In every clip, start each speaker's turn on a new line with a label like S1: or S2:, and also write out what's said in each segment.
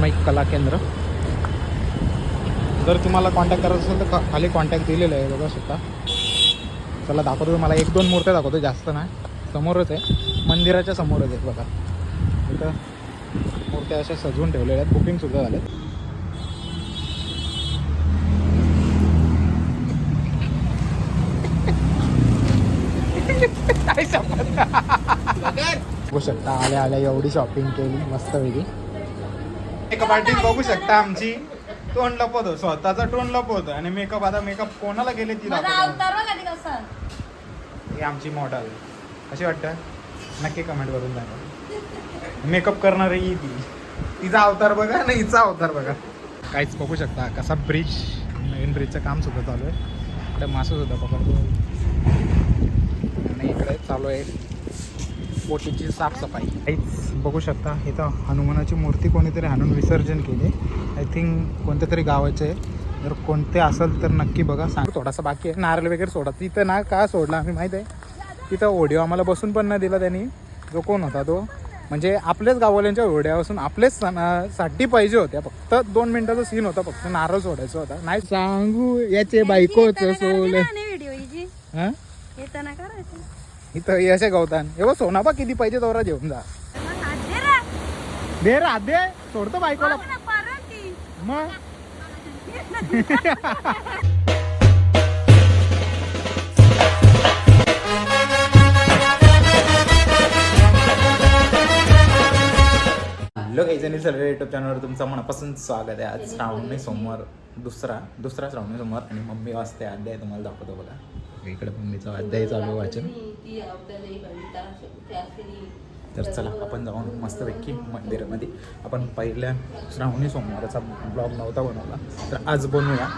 S1: चिन्मय कला केंद्र. जर तुम्हाला कॉन्टॅक्ट करायचं असेल तर खाली कॉन्टॅक्ट दिलेलं आहे बघा स्वतः. चला दाखवतो तुम्हाला. एक दोन मूर्त्या दाखवतो जास्त नाही. समोरच आहे. मंदिराच्या समोरच आहे बघा. इथं मूर्त्या अशा सजवून ठेवलेल्या आहेत. बुकिंगसुद्धा झालेत. काय बघू शकता. आल्या आल्या एवढी शॉपिंग केली. मस्त वेगळी. मेकअप आर्टिस्ट बघू शकता आमची. तोंड लपवतो स्वतःचा तोंड लपवतो आणि मेकअप आता मेकअप कोणाला गेले ती ही आमची मॉडल कशी वाटतं? नक्की कमेंट करून सांगा मेकअप करणारी ही ती. तिचा अवतार बघा ना हिचा अवतार बघा. काहीच बघू शकता कसा ब्रिज नवीन ब्रिजचं काम सुद्धा चालू आहे. इकडे मासं सुद्धा पकडतो. आणि इकडे चालू आहे. बोटीची साफसफाई. काहीच बघू शकता इथं हनुमानाची मूर्ती कोणीतरी आणून विसर्जन केले. आय थिंक कोणत्या तरी गावाचे आहे. जर कोणते असेल तर नक्की बघा. सांग थोडासा बाकी आहे. नारळ वगैरे सोडा. तिथं ना का सोडला? आम्ही माहीत आहे. तिथं ओढीव आम्हाला बसून पण नाही दिला त्यांनी. जो कोण होता तो? म्हणजे आपल्याच गाववाल्यांच्या ओढ्यापासून आपलेच सणासाठी पाहिजे होत्या. फक्त दोन मिनिटाचा सीन होता. फक्त नारळ सोडायचा होता. नाही सांगू याचे बायकोचं सोल इथं यशे गवतान. एवढं बघ सोनाबा किती पाहिजे तोरा जेवून जा. दे रा दे. सोडतो बायकोला. मग? हॅलो काही जणी युट्यूब चॅनलवर तुमचं मनापासून स्वागत आहे. आज श्रावणी सोमवार दुसरा दुसरा श्रावणी सोमवार आणि मम्मी वाजते. अध्याय तुम्हाला दाखवतो बघा. इकडे मम्मीचा अध्याय चालू वाचन. तर चला आपण जाऊन मस्तपैकी मंदिरामध्ये. आपण पहिल्या श्रावणी सोमवाराचा ब्लॉग नव्हता बनवला तर आज बनवूया.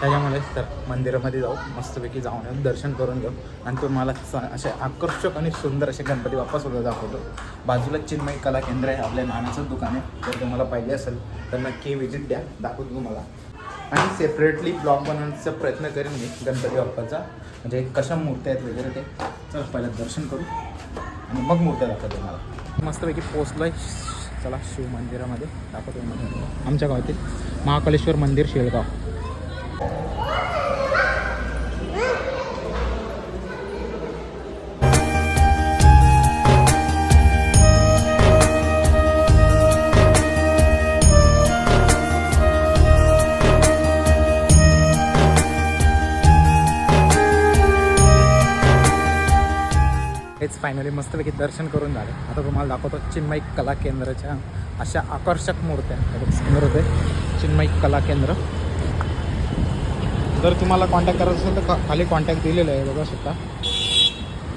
S1: त्याच्यामुळे तर मंदिरामध्ये जाऊ मस्तपैकी जाऊन येऊ दर्शन करून घेऊ. आणि तुम्हाला स- असे आकर्षक आणि सुंदर असे गणपती बाप्पासुद्धा दाखवतो. बाजूला चिन्मय कला केंद्र आहे आपल्या नानाचं दुकान आहे. जर तुम्हाला पाहिजे असेल तर नक्की व्हिजिट द्या दाखवतो तुम्हाला. आणि सेपरेटली ब्लॉग बनवण्याचा प्रयत्न करेन मी गणपती बाप्पाचा. म्हणजे कशा मूर्त्या आहेत वगैरे ते. चल पहिलं दर्शन करू. आणि मग मूर्त्या दाखवतो मला मस्तपैकी पोचलोय चला शिव मंदिरामध्ये. दाखवतो मंदिर आमच्या गावातील महाकालेश्वर मंदिर शेळगाव. फायनली मस्तपैकी दर्शन करून झालं. आता तुम्हाला दाखवतो चिन्मयी कला केंद्राच्या अशा आकर्षक मूर्त्या सुंदर होते. चिन्मयी कला केंद्र. जर तुम्हाला कॉन्टॅक्ट करायचं असेल तर खाली कॉन्टॅक्ट दिलेलं आहे बघा सुद्धा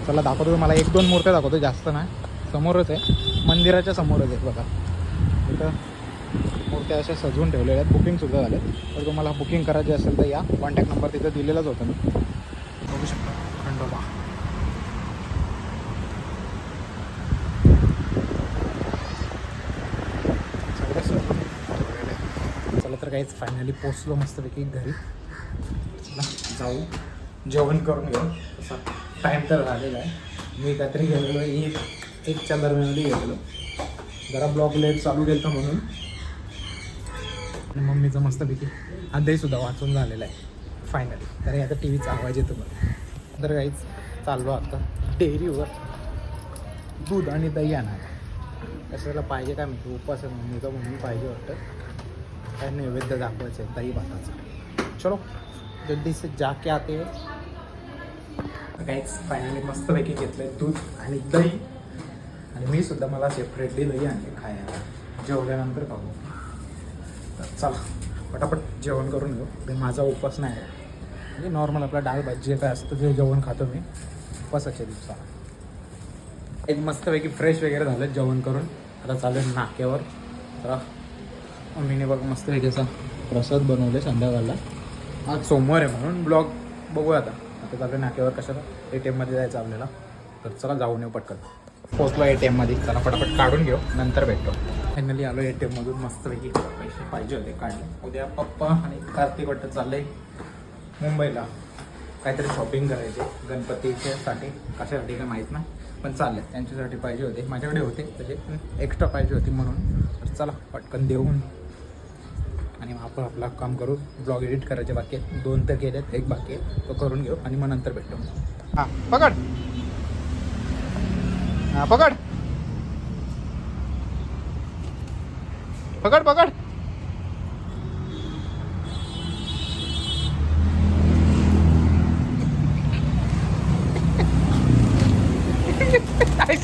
S1: चला दाखवतो तुम्हाला. एक दोन मूर्त्या दाखवतो जास्त नाही. समोरच आहे. मंदिराच्या समोरच आहे बघा. इथं मूर्त्या अशा सजवून ठेवलेल्या आहेत. बुकिंगसुद्धा झाले तर तुम्हाला बुकिंग करायची असेल तर या. कॉन्टॅक्ट नंबर तिथं दिलेलाच होता मी. बघू शकता. खंडोबा सगळं सजवून ठेवलेलं आहे. चला तर काहीच फायनली पोचलो मस्तपैकी घरी. जाऊ. जेवण करून घेऊ. तसा टाईम तर झालेला आहे. मी काहीतरी गेलेलो एक एकच्या दरम्यानमध्ये गेलेलो. जरा ब्लॉग लेट चालू गेलं म्हणून. आणि मम्मीचं मस्तपैकी अध्यायसुद्धा वाचून झालेला आहे. फायनली तर आता टी व्हीचा आवाज येतो मला तर काहीच चाललो आता डेअरीवर. दूध आणि दही आणा कशाला पाहिजे काय म्हणतो उपास आहे मम्मीचा. मम्मी पाहिजे वाटतं. काय नैवेद्य दाखवायचं आहे दही भाताचं. चलो जल्दी से जाके आते काहीच फायनली मस्तपैकी घेतलंय दूध आणि दही. आणि मी सुद्धा मला सेपरेटली दही आणले खायला. जेवल्यानंतर खाऊ तर चला पटापट जेवण करून घेऊ. ते माझा उपवास नाही आहे. म्हणजे नॉर्मल आपला डाळ भाजी जे काय असतं ते जेवण खातो मी. उपवासाच्या दिवसाला. एक मस्तपैकी फ्रेश वगैरे झालं जेवण करून. आता चालू नाक्यावर. तर मम्मीने बघ मस्तपैकी असा प्रसाद बनवले संध्याकाळला. आज सोमवार आहे म्हणून ब्लॉग बघूया आता. आता चालू आहे नाक्यावर कशाला? ए टी एममध्ये जायचं आपल्याला. तर चला जाऊन येऊ पटकन. पोचलो ए टी एममध्ये चला पटापट काढून घेऊ. नंतर भेटतो. फायनली आलो ए टी एममधून मस्तपैकी पैसे पाहिजे होते काढले. उद्या पप्पा आणि कार्तिक वाटतं चाललंय मुंबईला. काहीतरी शॉपिंग करायचे गणपतीच्यासाठी कशासाठी काय माहीत नाही. पण चाललंय. त्यांच्यासाठी पाहिजे होते. माझ्याकडे होते. त्याचे एक्स्ट्रा पाहिजे होती म्हणून. तर चला पटकन देऊन आणि मग आपण आपला काम करू. ब्लॉग एडिट करायचे बाकी आहेत. दोन तर केलेत एक बाकी आहे. तो करून घेऊ आणि मग नंतर भेटू. हां पकड. हां पकड. पकड पकड. आई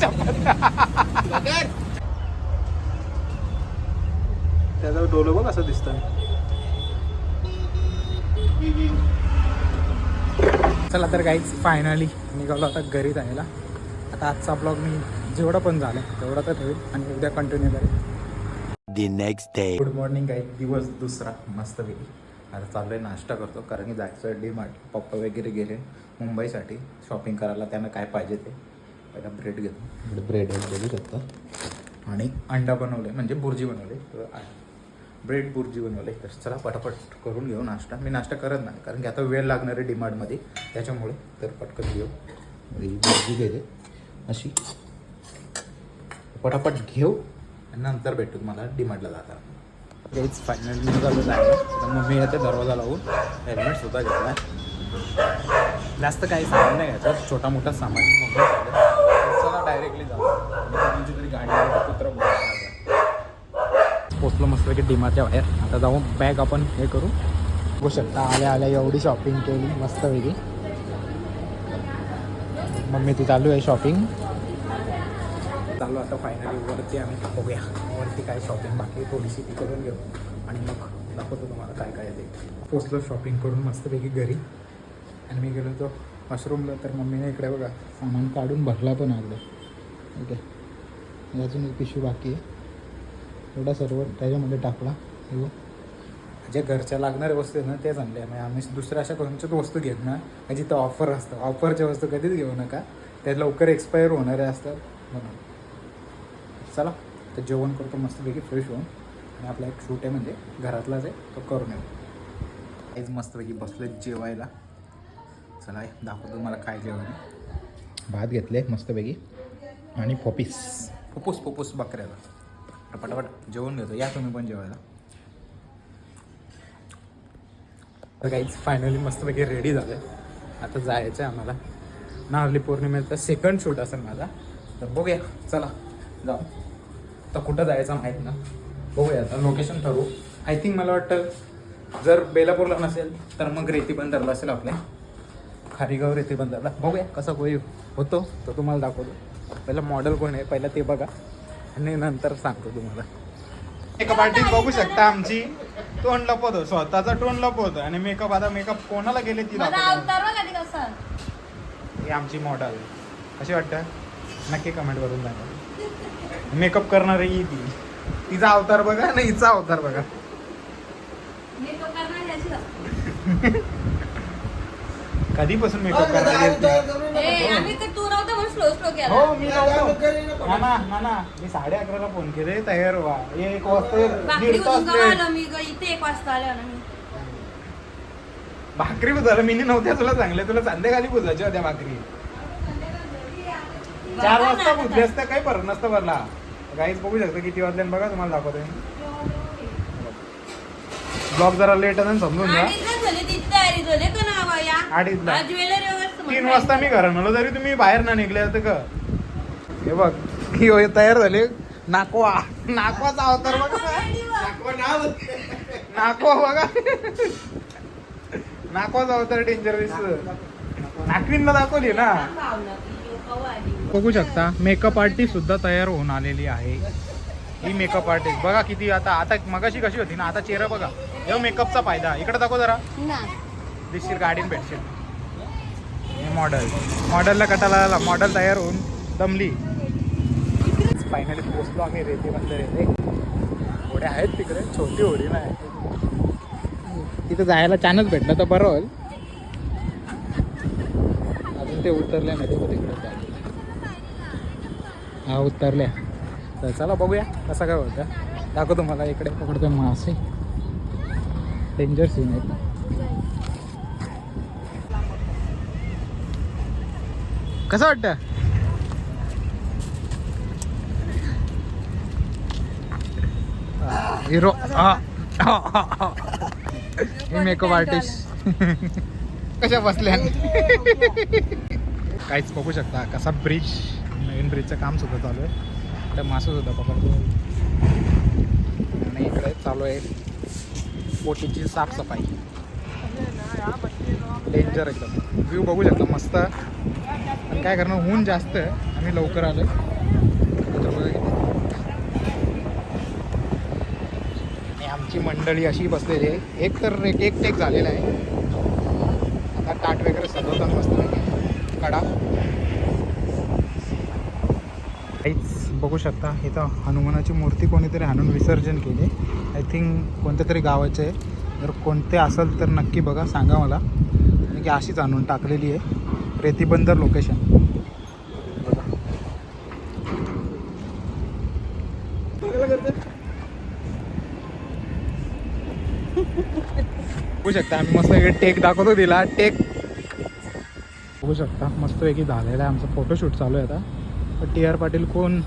S1: त्याचं डोलं बघ असं दिसतं. चला तर काहीच फायनली निघालो आता घरी जायला. आता आजचा ब्लॉग मी जेवढं पण झालं तेवढं तर ठेवेल आणि उद्या कंटिन्यू करेल.
S2: The next day.
S1: Good morning काही दिवस दुसरा मस्तपैकी आता चाललोय नाश्ता करतो कारण की जायचं डी मार्ट पप्पा वगैरे गेले मुंबईसाठी. शॉपिंग करायला त्यांना काय पाहिजे ते. पहिला ब्रेड घेतो. ब्रेड बघू शकता आणि अंडा बनवले म्हणजे बुर्जी बनवले. ब्रेड बुर्जी बनवले तर चला पटापट करून घेऊ नाश्ता. मी नाश्ता करत नाही कारण की आता वेळ लागणार आहे डीमार्टमध्ये त्याच्यामुळे तर पटकन घेऊ. म्हणजे ही बुर्जी घेते अशी. पटापट घेऊ आणि नंतर भेटू तुम्हाला डिमांडला जाता हेच फायनल झालं जायला तर मम्मी येते दरवाजा लावून. हेल्मेट सुद्धा घेतला जास्त काही सामान नाही घ्यायचं. छोटा मोठा सामान. मम्मी चला डायरेक्टली जाऊ. आणि कोणाची तरी गाडी पोचलो मस्तपैकी डिमाच्या बाहेर. आता जाऊ बॅग आपण हे करू. बघू शकता आल्या आल्या एवढी शॉपिंग केली मस्तपैकी. मम्मी ती चालू आहे शॉपिंग चालू आता फायनली वरती आम्ही बघूया. वरती काय शॉपिंग बाकी थोडीशी ती करून घेऊ. आणि मग दाखवतो तुम्हाला काय काय ते. पोचलो शॉपिंग करून मस्तपैकी घरी. आणि मी गेलो तो वॉशरूमला तर मम्मीने इकडे बघा सामान काढून भरला पण आलं ओके अजून एक पिशवी बाकी आहे. एवढा सर्व त्याच्यामध्ये टाकला. जे घरच्या लागणाऱ्या वस्तू आहेत ना तेच आणले म्हणजे आम्ही दुसऱ्या अशा कोणत्याच वस्तू घेत ना म्हणजे जिथं ऑफर असतं. ऑफरच्या वस्तू कधीच घेऊ नका. त्या लवकर एक्सपायर होणाऱ्या असतात म्हणून. चला तर जेवण करतो मस्तपैकी फ्रेश होऊन. आणि आपला एक शूट आहे म्हणजे घरातलाच आहे तो करून येऊ. काहीच मस्तपैकी बसले जेवायला. चला दाखवतो मला काय जेवण भात घेतले मस्तपैकी. आणि फोपीस फुपूस फुपूस बकऱ्याला. पटापट. जेवण घेतो. या तुम्ही पण जेवायला. तर काहीच फायनली मस्तपैकी रेडी झालं आता जायचं आहे आम्हाला. नारली पौर्णिमेचा सेकंड शूट असेल माझा. तर बघूया. चला जाऊ. तर कुठं जायचं माहीत ना. बघूया आता. लोकेशन ठरवू. आय थिंक मला वाटतं जर बेलापूरला नसेल तर मग रेती बंदरला असेल आपल्या. खारीगाव रेती बंदरला बघूया कसा कोई होतो तो तुम्हाला दाखवतो. पहिला मॉडेल कोण आहे? पहिला ते बघा. आणि नंतर सांगतो तुम्हाला. मेकअप आर्टिस्ट बघू शकता आमची. तोंड लपवतो स्वतःचा तोंड लपवतो आणि मेकअप आता मेकअप कोणाला गेले ती दाखवतो. ही आमची मॉडेल कशी वाटतं? नक्की कमेंट करून सांगा मेकअप करणारी ही ती. तिचा अवतार बघा आणि हिचा अवतार बघा? कधीपासून मेकअप करणारी आहे ती?
S3: आम्ही तू स्लो स्लो केला.
S1: हो मी नव्हतो नाना नाना मी साडे अकराला फोन केले तयार व्हा. एक वाजता
S3: भाकरी
S1: दीड तास.
S3: आलो मी ग इथे एक वाजता आले ना मी.
S1: भाकरी मी नव्हत्या तुला सांगले तुला संध्याकाळी बुजायच्या होत्या भाकरी. चार वाजता बुजले असतं काही फरक नसतं भरला. काहीच बघू शकता किती वाजले बघा तुम्हाला दाखवतोय. ब्लॉग जरा लेट आहे ना समजून घ्या.
S3: अडीचला झाली ती तयारी झाली का ना बा या
S1: अडीचला.
S3: आज वगैरे
S1: तीन वाजता मी घरात. आलो तरी तुम्ही बाहेर ना निघले होते का? हे बघ ही होय तयार झाले. नाकवा. नाकवाचा अवतार बघा. नाकवा बघा. नाकवाचा अवतार डेंजर दिसत नाकवींना दाखवली ना. बघू शकता मेकअप आर्टिस्ट सुद्धा तयार होऊन आलेली आहे. ही मेकअप आर्टिस्ट बघा किती आता आता मगाशी कशी होती ना आता चेहरा बघा. हे मेकअपचा फायदा. इकडे दाखव जरा.
S3: ना.
S1: दिसशील गाडीन भेटशील. हे मॉडल. मॉडलला कटाला आला. तयार होऊन दमली. फायनली पोचलो आम्ही रेती बंद रेते होड्या आहेत तिकडे. छोटी होडी नाही. तिथं जायला चानच भेटलं तर बरं होईल. अजून ते उतरले नाही ते तिकडे हा उतरल्या. तर चला बघूया कसं काय होतं दाखवतो मला इकडे. पकडतोय मासे. डेंजर सीन आहे. कसं वाटतं? हिरो हे मेकअप आर्टिस्ट कशा बसल्या? काहीच बघू शकता. कसा ब्रिज नवीन ब्रिजचं काम सुद्धा चालू आहे. तर मासं सुद्धा पकडतो. आणि इकडे चालू आहे बोटीची साफसफाई. डेंजर एकदम. व्ह्यू बघू शकता मस्त. पण काय करणार ऊन जास्त आहे. आम्ही लवकर आलो आणि आमची मंडळी अशी बसलेली आहे. एक तर एक एक टेक झालेला आहे. आता ताट वगैरे सजवतात मस्त कडा काहीच बघू शकता इथं हनुमानाची मूर्ती कोणीतरी हाणून विसर्जन केली. आय थिंक कोणत्या तरी गावाचे आहे. जर कोणते असेल तर नक्की बघा सांगा मला. आणि की अशीच आणून टाकलेली आहे. रेतीबंदर लोकेशन बघू शकता आम्ही मस्त टेक दाखवतो दिला टेक. बघू शकता मस्तपैकी झालेला आहे आमचा फोटोशूट चालू आहे आता. टी आर पाटील कोण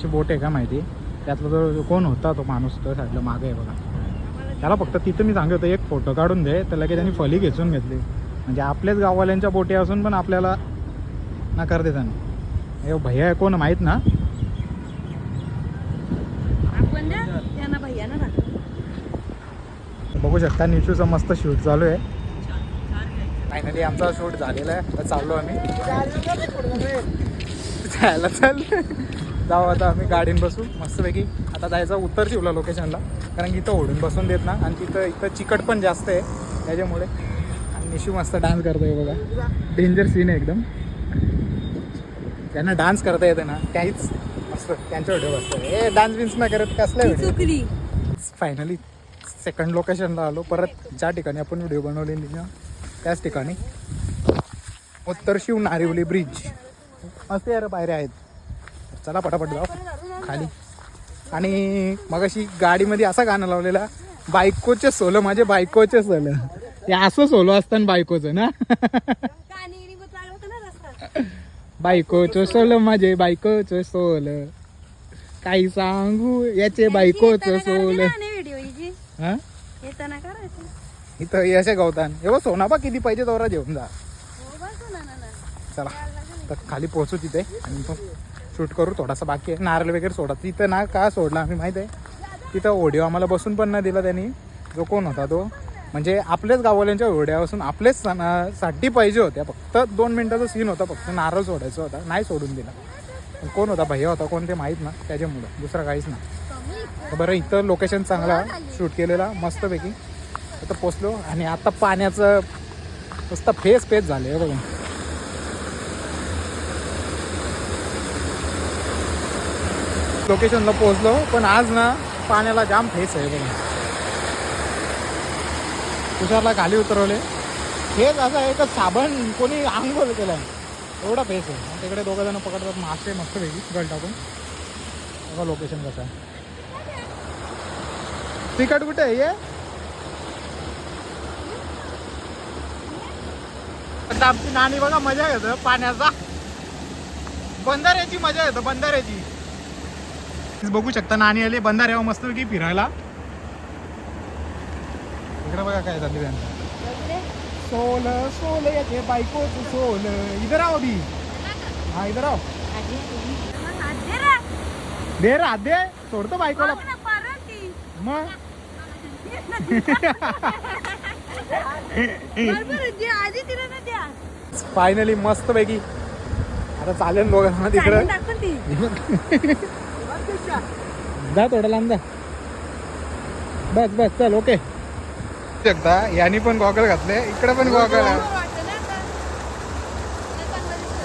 S1: ची बोट आहे का माहिती? त्यातला जो कोण होता तो माणूस तो साईडला मागे आहे बघा. त्याला फक्त तिथं मी सांगत होतं एक फोटो काढून दे त्याला की त्यांनी फली घेचून घेतली. म्हणजे आपल्याच गाववाल्यांच्या बोटी असून पण आपल्याला नकार देताना हे भैया आहे कोण माहीत ना?
S3: भैया
S1: बघू शकता निशूचं मस्त शूट चालू आहे. फायनली आमचा शूट झालेला आहे. आता चाललो आम्ही. जायला चाल जाऊ आता आम्ही गाडीन बसू मस्तपैकी आता जायचं उत्तर शिवला लोकेशनला कारण की इथं ओढून बसून देत ना. आणि तिथं इथं चिकट पण जास्त आहे. त्याच्यामुळे निशू मस्त डान्स करतोय बघा. डेंजर सीन आहे एकदम. त्यांना डान्स करता येते ना काहीच मस्त त्यांच्या व्हिडिओ बसतं ए डान्स बिन्स नाही करत कसला फायनली सेकंड लोकेशनला आलो. परत ज्या ठिकाणी आपण व्हिडिओ बनवलेली ना त्याच ठिकाणी. उत्तर शिव नारिवली ब्रिज मस्त यार बाहेर आहेत. चला पटापट जाऊ. खाली. आणि मग अशी गाडीमध्ये असा गाणं लावलेला बायकोचे सोलं माझे बायकोचे सोलं. हे असं सोलो असताना बायकोचं ना?
S3: ना
S1: बायकोचं सोलं माझे बायकोचं सोलं. काही सांगू याचे बायकोचं सोलं. हा? इथं यशे गवतान. हे बघ सोनाबा किती पाहिजे तोरा घेऊन जा.
S3: हो ना ना ना.
S1: चला. तर खाली पोहोचू तिथे आणि मग शूट करू थोडासा बाकी आहे. नारळ वगैरे सोडा. तिथं ना का सोडला आम्ही माहीत आहे? तिथं ओढीव आम्हाला बसून पण नाही दिला त्यांनी. जो कोण होता तो? म्हणजे आपल्याच गाववाल्यांच्या ओढ्यापासून आपलेच साठी पाहिजे होत्या. फक्त दोन मिनिटाचा सीन होता फक्त नारळ सोडायचा होता नाही सोडून दिला. कोण होता? भैया होता कोण ते माहीत ना त्याच्यामुळं. दुसरं काहीच ना बरं इथं लोकेशन चांगला शूट केलेला मस्तपैकी. आता पोचलो आणि आता पाण्याचं नुसतं फेस फेस झाले आहे हो बघून. लोकेशनला पोचलो पण आज ना पाण्याला जाम फेस आहे बघा तुषारला खाली उतरवले. फेस असं आहे का साबण कोणी आंघोळ आहे एवढा फेस आहे. आणि तिकडे दोघं जण पकडतात मासे मस्त वेगळी गळ टाकून. बघा लोकेशन कसं आहे. तिकट कुठे आहे ये आता आमची नाणी बघा मजा येतं पाण्याचा. बंधाऱ्याची मजा येतं बंधाऱ्याची. बघू शकता नाणी आली बंधाऱ्यावर मस्त फिरायला. इकडे बघा काय झाली त्यांचं. सोल सोल याचे बायकोच सोल. इधर आओ अभी हा इधर आओ दे रा दे. सोडतो बायकोला. मग? फायनली मस्त पैकी आता चालेल लोकांना तिकडं. जा थोडा लांब जा. बस बस चल ओके एकदा. यांनी पण गॉगल घातले. इकडे पण गॉगल आहे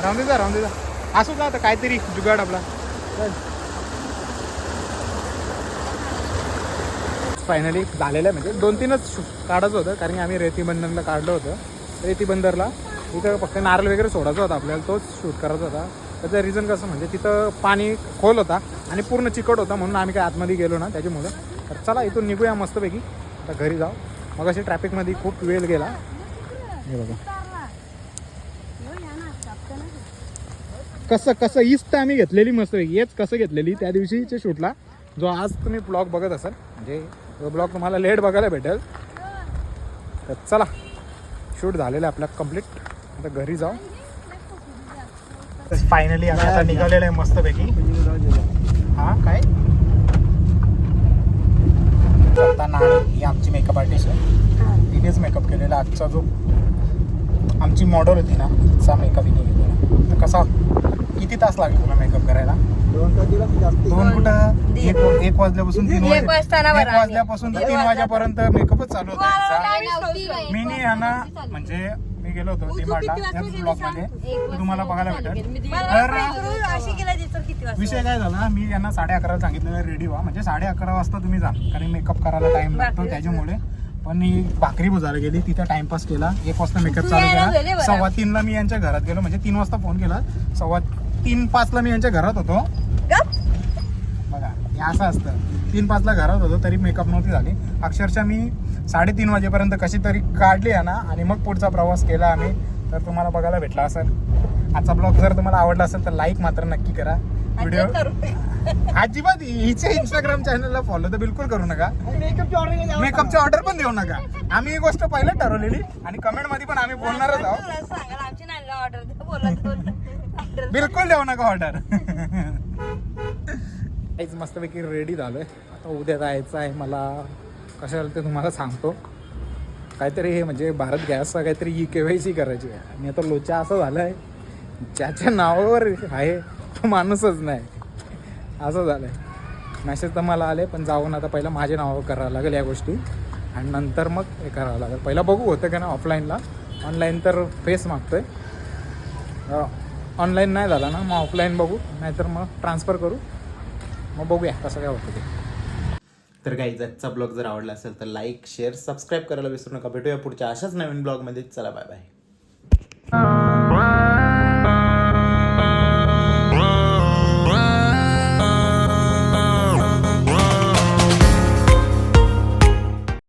S1: राहून दे जा राहून जा. असू जा आता काहीतरी जुगाड आपला. फायनली झालेलं आहे. म्हणजे दोन तीनच काढायचं होतं. कारण की आम्ही रेती बंदरला काढलं होतं. रेती बंदरला. इथं फक्त नारळ वगैरे सोडायचा होता आपल्याला. तोच शूट करायचा होता. त्याचं रिझन कसं म्हणजे तिथं पाणी खोल होता आणि पूर्ण चिकट होता म्हणून आम्ही काय आतमध्ये गेलो ना त्याच्यामुळे. तर चला इथून निघूया मस्तपैकी. आता घरी जाऊ. मग अशी ट्रॅफिकमध्ये खूप वेळ गेला. हे बघा. कसं कसं ईस्ट आम्ही घेतलेली मस्त हेच कसं घेतलेली? त्या दिवशीच्या शूटला. जो आज तुम्ही ब्लॉग बघत असाल म्हणजे ब्लॉग तुम्हाला लेट बघायला भेटेल. तर चला शूट झालेलं आहे आपल्या कंप्लीट आता घरी जाऊ. फायनली आम्ही आता निघालेलं आहे मस्तपैकी हां काय? आता नाणी ही आमची मेकअप आर्टिस्ट आहे. तिनेच मेकअप केलेला. आजचा जो आमची मॉडेल होती ना तिचा मेकअप हिने केलेला. तर कसा किती तास लागले तुला मेकअप करायला? दोन कुठं? एक एक वाजल्यापासून तीन
S3: एक.
S1: वाजल्यापासून तर तीन वाजेपर्यंत मेकअपच चालू होता. मी नी यांना म्हणजे मी गेलो होतो डीमार्टला या ब्लॉगमध्ये. तुम्हाला बघायला भेटेल. तर
S3: अशी गेला तर किती वाजता
S1: विषय काय झाला मी यांना साडे अकराला सांगितलेलं रेडी व्हा. म्हणजे साडे अकरा वाजता तुम्ही जा कारण मेकअप करायला टाइम लागतो त्याच्यामुळे. पण मी भाकरी बुजायला गेली तिथे टाइमपास केला. एक वाजता मेकअप चालू केला. सव्वा तीनला मी यांच्या घरात गेलो म्हणजे तीन वाजता फोन केला. सव्वा तीन पाचला मी यांच्या घरात होतो. बघा हे असं असतं. तीन पाचला घरात होतो तरी मेकअप नव्हती झाली. अक्षरशः मी साडेतीन वाजेपर्यंत कशी तरी काढली आहे ना आणि मग पुढचा प्रवास केला आम्ही. तर तुम्हाला बघायला भेटला असेल. आजचा ब्लॉग जर तुम्हाला आवडला असेल तर लाईक मात्र नक्की करा. व्हिडिओ अजिबात हिच्या इंस्टाग्राम चॅनलला फॉलो तर बिलकुल करू नका. मेकअपची ऑर्डर पण देऊ नका. आम्ही ही गोष्ट पहिलं ठरवलेली आणि कमेंटमध्ये पण आम्ही बोलणारच आहोत. बिलकुल देऊ नका ऑर्डर काहीच मस्तपैकी रेडी झालोय. आता उद्या जायचं आहे मला. कशाला ते तुम्हाला सांगतो. काहीतरी हे म्हणजे भारत गॅसचा काहीतरी ई के वाय सी करायची आहे. आणि आता लोचा असं झालं आहे ज्याच्या नावावर आहे. तो माणूसच नाही. असं झालं आहे मॅसेज तर मला आले पण जाऊन आता पहिलं माझ्या नावावर करावं लागेल या गोष्टी. आणि नंतर मग हे करावं लागेल. पहिला बघू होतं का ना ऑफलाईनला ऑनलाईन तर फेस मागतोय. ऑनलाईन नाही झाला ना मग ऑफलाईन बघू. नाहीतर मग ट्रान्सफर करू. मग बघूया कसं काय होतं ते.
S4: तर काही आजचा ब्लॉग जर आवडला असेल तर लाईक शेअर सबस्क्राईब करायला विसरू नका. भेटूया पुढच्या अशाच नवीन ब्लॉगमध्ये चला बाय बाय